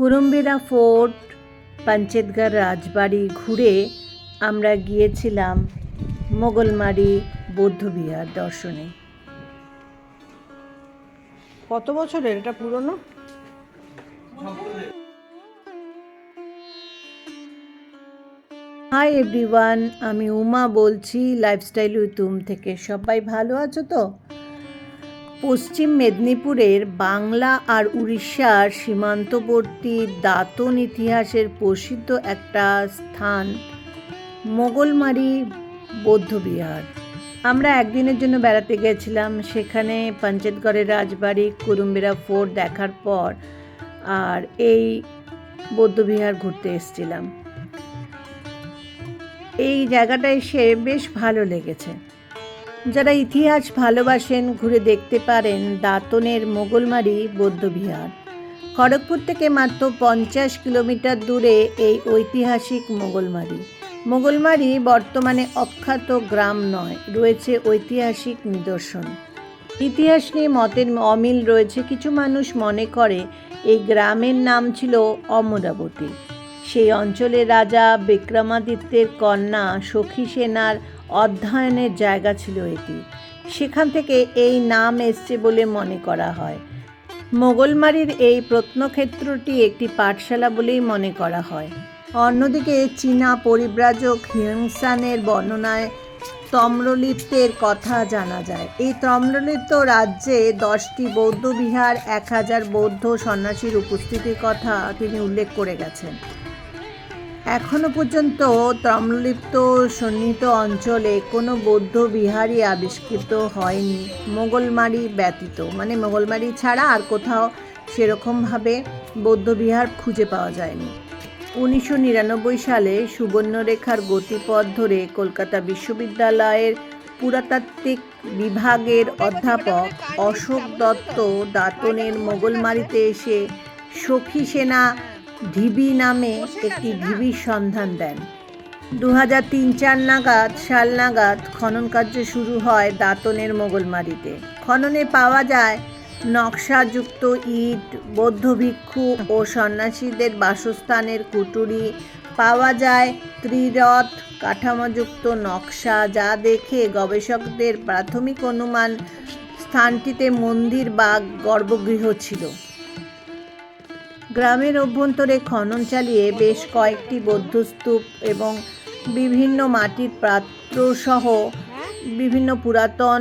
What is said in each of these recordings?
কুরুম্বিরা fort পাঞ্চেতগার রাজবাড়ি ঘুরে আমরা গিয়েছিলাম মোগলমারি বৌদ্ধবিহার দর্শনে। কত বছরের? এটা পুরনো? হাই এভরিওয়ান আমি উমা বলছি লাইফস্টাইল উইথুম থেকে। সবাই ভালো আছো তো? পশ্চিম মেদিনীপুরের বাংলা আর উড়িষ্যার সীমান্তবর্তী দাতন ইতিহাসের প্রসিদ্ধ একটা স্থান, মোগলমারি বৌদ্ধবিহার। আমরা একদিনের জন্য বেড়াতে গেছিলাম, সেখানে পঞ্চেতগড়ের রাজবাড়ি কুরুম্বিরা ফোর্ট দেখার পর আর এই বৌদ্ধবিহার ঘুরতে এসেছিলাম। এই জায়গাটা এসে বেশ ভালো লেগেছে। যারা ইতিহাস ভালোবাসেন, ঘুরে দেখতে পারেন দাঁতনের মোগলমারি বৌদ্ধবিহার। খড়গপুর থেকে মাত্র পঞ্চাশ কিলোমিটার দূরে এই ঐতিহাসিক মোগলমারি। মোগলমারি বর্তমানে অখ্যাত গ্রাম নয়, রয়েছে ঐতিহাসিক নিদর্শন। ইতিহাস নিয়ে মতের অমিল রয়েছে, কিছু মানুষ মনে করে এই গ্রামের নাম ছিল অমরাবতী। সেই অঞ্চলের রাজা বিক্রমাদিত্যের কন্যা সখী সেনার অধ্যয়নের জায়গা ছিল এটি। সেখান থেকে এই নাম এসছে বলে মনে করা হয়। মোগলমারির এই প্রত্নক্ষেত্রটি একটি পাঠশালা বলেই মনে করা হয়। অন্যদিকে চীনা পরিব্রাজক হিংসানের বর্ণনায় তম্রলিপ্তের কথা জানা যায়। এই তম্রলিপ্ত রাজ্যে দশটি বৌদ্ধ বিহার এক হাজার বৌদ্ধ সন্ন্যাসীর উপস্থিতির কথা তিনি উল্লেখ করে গেছেন। এখনও পর্যন্ত তম্রলিপ্ত সন্নিহিত অঞ্চলে কোনো বৌদ্ধ বিহারই আবিষ্কৃত হয়নি। মোগলমারি ব্যতীত। মানে মোগলমারি ছাড়া আর কোথাও সেরকমভাবে বৌদ্ধ বিহার খুঁজে পাওয়া যায়নি। উনিশশো নিরানব্বই সালে সুবর্ণরেখার গতিপথ ধরে কলকাতা বিশ্ববিদ্যালয়ের পুরাতাত্ত্বিক বিভাগের অধ্যাপক অশোক দত্ত দাতনের মোগলমারিতে এসে সখী সেনা ঢিবি নামে একটি ঢিবির সন্ধান দেন। দু হাজার তিন চার নাগাদ, সাল নাগাদ খনন কার্য শুরু হয় দাতনের মোগলমারিতে। খননে পাওয়া যায় নকশাযুক্ত ইট, বৌদ্ধ ভিক্ষু ও সন্ন্যাসীদের বাসস্থানের কুটুরি। পাওয়া যায় ত্রিরথ কাঠামোযুক্ত নকশা, যা দেখে গবেষকদের প্রাথমিক অনুমান স্থানটিতে মন্দির বা গর্ভগৃহ ছিল। গ্রামের অভ্যন্তরে খনন চালিয়ে বেশ কয়েকটি বৌদ্ধস্তূপ এবং বিভিন্ন মাটির পাত্র সহ বিভিন্ন পুরাতন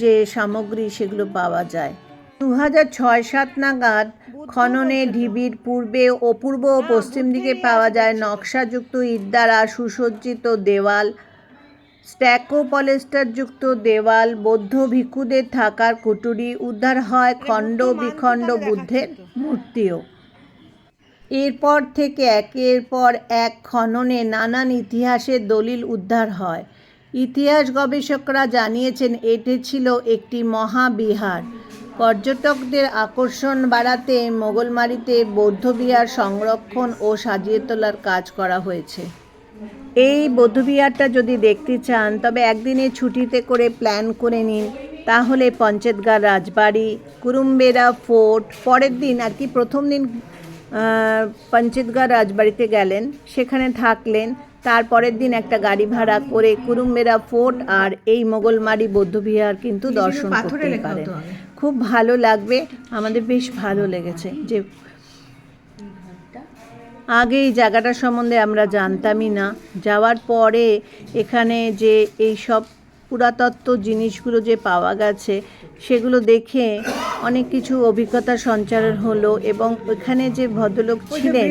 যে সামগ্রী, সেগুলো পাওয়া যায়। দু হাজার ছয় সাত নাগাদ খননে ঢিবির পূর্বে ও পূর্ব ও পশ্চিম দিকে পাওয়া যায় নকশাযুক্ত ইট দ্বারা সুসজ্জিত দেওয়াল, স্ট্যাকো পলেস্টারযুক্ত দেওয়াল, বৌদ্ধ ভিক্ষুদের থাকার কুটুরি উদ্ধার হয় খণ্ড বিখণ্ড বুদ্ধের মূর্তিও। এরপর থেকে একের পর এক খননে নানান ইতিহাসের দলিল উদ্ধার হয়। ইতিহাস গবেষকরা জানিয়েছেন, এটি ছিল একটি মহাবিহার। পর্যটকদের আকর্ষণ বাড়াতে মোগলমারিতে বৌদ্ধবিহার সংরক্ষণ ও সাজিয়ে তোলার কাজ করা হয়েছে। এই বৌদ্ধবিহারটা যদি দেখতে চান, তবে একদিনে ছুটিতে করে প্ল্যান করে নিন। তাহলে পঞ্চেতগার রাজবাড়ি, কুরুম্বেরা ফোর্ট, পরের দিন আর কি প্রথম দিন পঞ্চেতগার রাজবাড়িতে গেলেন সেখানে থাকলেন তারপরের দিন একটা গাড়ি ভাড়া করে কুরুম্বেরা ফোর্ট আর এই মোগলমারি বৌদ্ধবিহার কিন্তু দর্শন করতে পারেন। খুব ভালো লাগবে আমাদের বেশ ভালো লেগেছে যে আগে এই জায়গাটা সম্বন্ধে আমরা জানতামই না। যাওয়ার পরে এখানে যে এই সব পুরাতত্ত্ব জিনিসগুলো যে পাওয়া গেছে সেগুলো দেখে অনেক কিছু অভিজ্ঞতা সঞ্চার হলো এবং এখানে যে ভদ্রলোক ছিলেন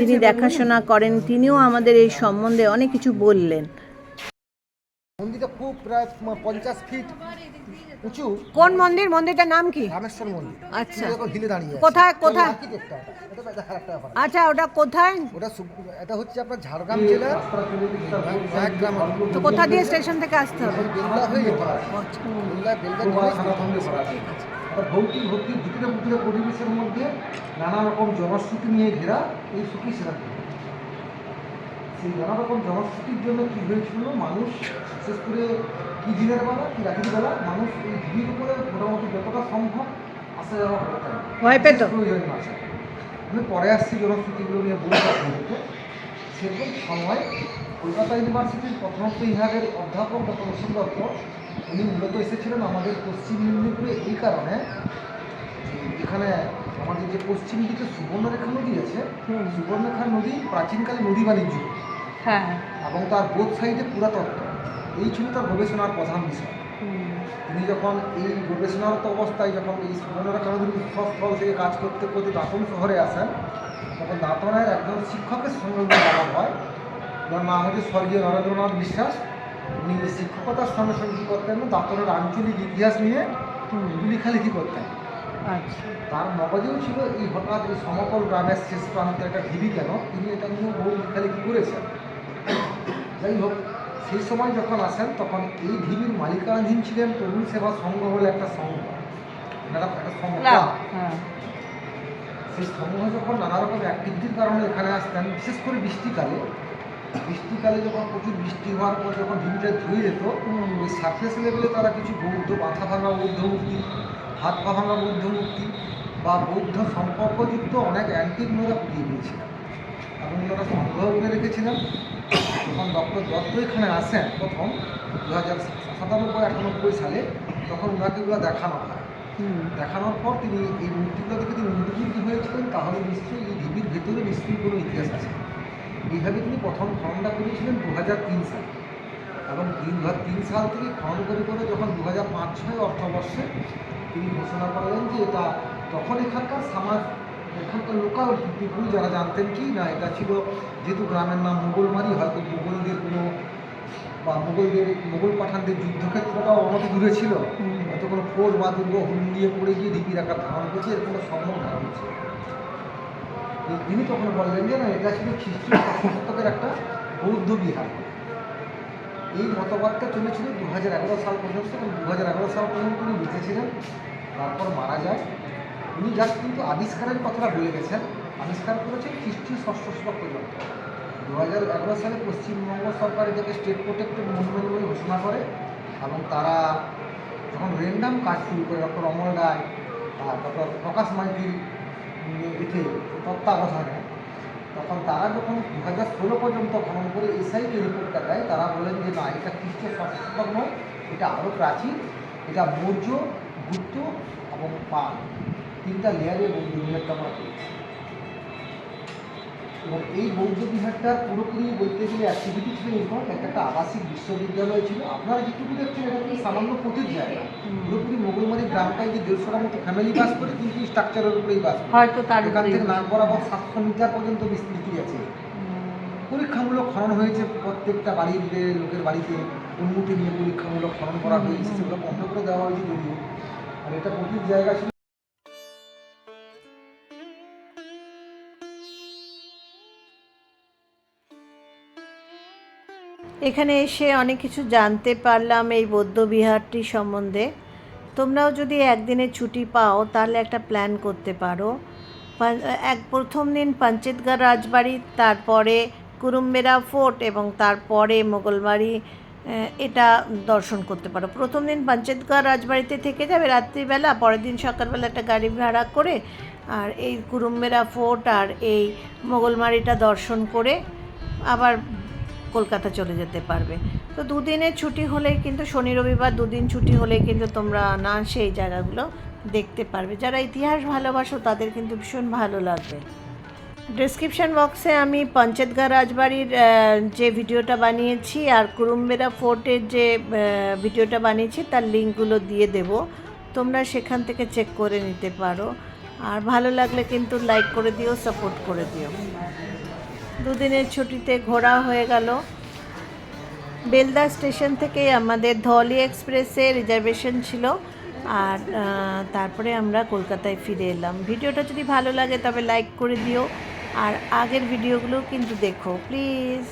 যিনি দেখাশোনা করেন তিনিও আমাদের এই সম্বন্ধে অনেক কিছু বললেন। মন্দিরটা খুব প্রায় পঞ্চাশ ফিট উঁচু। কোন মন্দির? মন্দিরটার নাম কি? রামেশ্বর মন্দির। আচ্ছা। হিলে দাঁড়িয়ে কোথায়, কোথায়? আচ্ছা ওটা কোথায়? ওটা এটা হচ্ছে আপনার ঝাড়গ্রাম জেলার ঝাড়গ্রাম। তো কোথা দিয়ে স্টেশন থেকে আসতে হবে? বেলদা হয়ে যেতে হবে। বেলদা একটা ভৌতিক ভক্তির ভিতরে ভিতরে পরিবেশের মধ্যে নানা রকম জনশ্রুতি নিয়ে ঘেরা এই সুখী সেনাপতি সেই নানা রকম জনশ্রুতির জন্য কী হয়েছিল? মানুষ বিশেষ করে কি দিনের বেলা কি রাতের বেলা মানুষ এই ঢিবির উপরে মোটামুটি যতটা সম্ভব আসা যাওয়া করতেন ভয় পেত? প্রয়োজনীয় আসা আমি পরে আসছি জনশ্রুতিগুলো নিয়ে আপনাদেরকে সেরকম সময় কলকাতা ইউনিভার্সিটির প্রথমত বিভাগের অধ্যাপক ডক্টর অসীম দত্ত উনি মূলত এসেছিলেন আমাদের পশ্চিম মেদিনীপুরে এই কারণে যে এখানে আমাদের যে পশ্চিম দিকে সুবর্ণরেখা নদী আছে সুবর্ণরেখা নদী প্রাচীনকালে নদী বাণিজ্য। হ্যাঁ। এবং তার বোধ সাইডে পুরাতত্ত্ব। এই ছিল তার গবেষণার প্রধান বিষয়। তিনি যখন এই গবেষণারত অবস্থায় যখন এই সুবর্ণরেখা নদীর উৎসস্থল থেকে কাজ করতে করতে দাঁতন শহরে আসেন তখন দাঁতনের একজন শিক্ষকের সঙ্গে হয় যার নাম হচ্ছে স্বর্গীয় নরেন্দ্রনাথ বিশ্বাস। উনি শিক্ষকতার সঙ্গে সঙ্গে কী করতেন? দাঁতনের আঞ্চলিক ইতিহাস নিয়ে লেখালেখি করতেন। আচ্ছা। তার মগজেও ছিল এই হঠাৎ এই সমতল গ্রামের শেষ প্রান্তে একটা ঢিবি কেন? তিনি এটা নিয়েও বহু লেখালেখি করেছেন। যাই হোক সেই সময় যখন আসেন তখন এই ঢিবির মালিকানাধীন ছিলেন তরুণ সেবা সংঘ বলে একটা সংঘ। একটা সংঘ। হ্যাঁ। সেই সমূহ যখন নানা রকম অ্যাক্টিভিটির কারণে এখানে আসতেন বিশেষ করে বৃষ্টিকালে বৃষ্টিকালে যখন প্রচুর বৃষ্টি হওয়ার পর যখন ঢিবিটা ধুয়ে যেত। ওই সারফেস লেভেলে তারা কিছু বৌদ্ধ মাথা ভাঙা বৌদ্ধ মূর্তি হাত পা ভাঙা বৌদ্ধ মূর্তি বা বৌদ্ধ সম্পর্কযুক্ত অনেক অ্যান্টিক ওনারা পুড়িয়ে দিয়েছিলেন এবং ওনারা সংগ্রহ করে রেখেছিলেন যখন ডক্টর দত্ত এখানে আসেন প্রথম দু হাজার সাতানব্বই আটানব্বই সালে তখন ওনাকে এগুলো দেখানো হয়। দেখানোর পর তিনি এই মূর্তিগুলো দেখে তিনি উদ্বুদ্ধ হয়েছিলেন তাহলে নিশ্চয়ই এই ঢিবির ভেতরে নিশ্চয়ই কোনো ইতিহাস আছে। এইভাবে তিনি প্রথম খননটা করেছিলেন দু হাজার তিন সালে। এবং তিন তিন সাল থেকে খনন করে করে যখন দু হাজার পাঁচ ছয় অর্থবর্ষে তিনি ঘোষণা করলেন যে এটা তখন এখানকার সমাজ এখানকার লোকাল পিপুল যারা জানতেন কি না এটা ছিল যেহেতু গ্রামের নাম মোগলমারি হয়তো মোগলদের কোনো বা মোগলদের মোগল পাঠানদের যুদ্ধক্ষেত্রটাও অনেক দূরে ছিল। হুম। হয়তো কোনো ফোর বা দুর্গ হুমড়িয়ে পড়ে গিয়ে ঢিপির আকার ধারণ করছে এর কোনো সম্ভব ধারণ তো তিনি তখন বললেন যে না, এটা ছিল খ্রিস্টীয় একটা বৌদ্ধ বিহার। এই মতবাদটা চলেছিল দু হাজার এগারো সাল পর্যন্ত এবং দু হাজার এগারো সাল পর্যন্ত উনি বেঁচেছিলেন তারপর মারা যায়। উনি জাস্ট কিন্তু আবিষ্কারের কথাটা বলে গেছেন। আবিষ্কার করেছেন খ্রিস্টীয় ষষ্ঠ শতক পর্যন্ত। দু হাজার এগারো সালে পশ্চিমবঙ্গ সরকার এটাকে স্টেট প্রোটেক্টেড মনুমেন্ট বলে ঘোষণা করে এবং তারা যখন র্যান্ডাম কাজ শুরু করে, ডক্টর অমল রায় ডক্টর প্রকাশ মাইতির এতে তত্ত্বাবধানে। তখন তারা যখন দু হাজার ষোলো পর্যন্ত খনন করে এসআইকে রিপোর্টটা দেয়, তারা বলেন যে, না, এটা খ্রিস্টীয় শতক নয়, এটা আরও প্রাচীন, এটা মৌর্য, গুপ্ত এবং পাল। তিনটা লেয়ারে এবং আমরা পেয়েছি এবং এই বৌদ্ধ বিহারটার পুরোপুরি বলতে গেলে অ্যাক্টিভিটি ছিল এরকম একটা একটা আবাসিক বিশ্ববিদ্যালয় ছিল। আপনারা যেটুকু দেখছেন এটা কিন্তু সামান্য প্রতির জায়গা। পুরোপুরি মোগলমারি গ্রামটায় যে দেড়শোটার মতো ফ্যামিলি বাস করে কিন্তু স্ট্রাকচারের উপরেই বাস হয়তো তার এখান। থেকে নাক বরাবর সাতশো মিটার পর্যন্ত বিস্তৃতি আছে। পরীক্ষামূলক খনন হয়েছে প্রত্যেকটা বাড়ির যে লোকের বাড়িতে অনুমতি নিয়ে পরীক্ষামূলক খনন করা হয়েছে সেগুলো বন্ধ করে দেওয়া হয়েছে যদিও। আর এটা প্রচুর জায়গা ছিল। এখানে এসে অনেক কিছু জানতে পারলাম এই বৌদ্ধ বিহারটি সম্বন্ধে। তোমরাও যদি একদিনের ছুটি পাও, তাহলে একটা প্ল্যান করতে পারো। এক প্রথম দিন পাঞ্চেতগড় রাজবাড়ি, তারপরে কুরুম্বেরা ফোর্ট এবং তারপরে মোগলবাড়ি এটা দর্শন করতে পারো। প্রথম দিন পাঞ্চেতগড় রাজবাড়িতে থেকে যাবে রাত্রিবেলা, পরের দিন সকালবেলা একটা গাড়ি ভাড়া করে আর এই কুরুম্বেরা ফোর্ট আর এই মোগলমারিটা দর্শন করে আবার কলকাতা চলে যেতে পারবে। তো দুদিনের ছুটি হলে কিন্তু শনি, রবিবার দুদিন ছুটি হলে কিন্তু তোমরা না সেই জায়গাগুলো দেখতে পারবে। যারা ইতিহাস ভালোবাসো, তাদের কিন্তু ভীষণ ভালো লাগবে। ডিসক্রিপশন বক্সে আমি পঞ্চেতগড় রাজবাড়ির যে ভিডিওটা বানিয়েছি আর কুরুম্বেরা ফোর্টের যে ভিডিওটা বানিয়েছি, তার লিঙ্কগুলো দিয়ে দেব। তোমরা সেখান থেকে চেক করে নিতে পারো। আর ভালো লাগলে কিন্তু লাইক করে দিও সাপোর্ট করে দিও। দুদিনের ছুটিতে ঘোরা হয়ে গেল। বেলদা স্টেশন থেকে আমাদের ধলি এক্সপ্রেসে রিজার্ভেশন ছিল আর তারপরে আমরা কলকাতায় ফিরে এলাম। ভিডিওটা যদি ভালো লাগে তবে লাইক করে দিও। আর আগের ভিডিওগুলো কিন্তু দেখো, প্লিজ।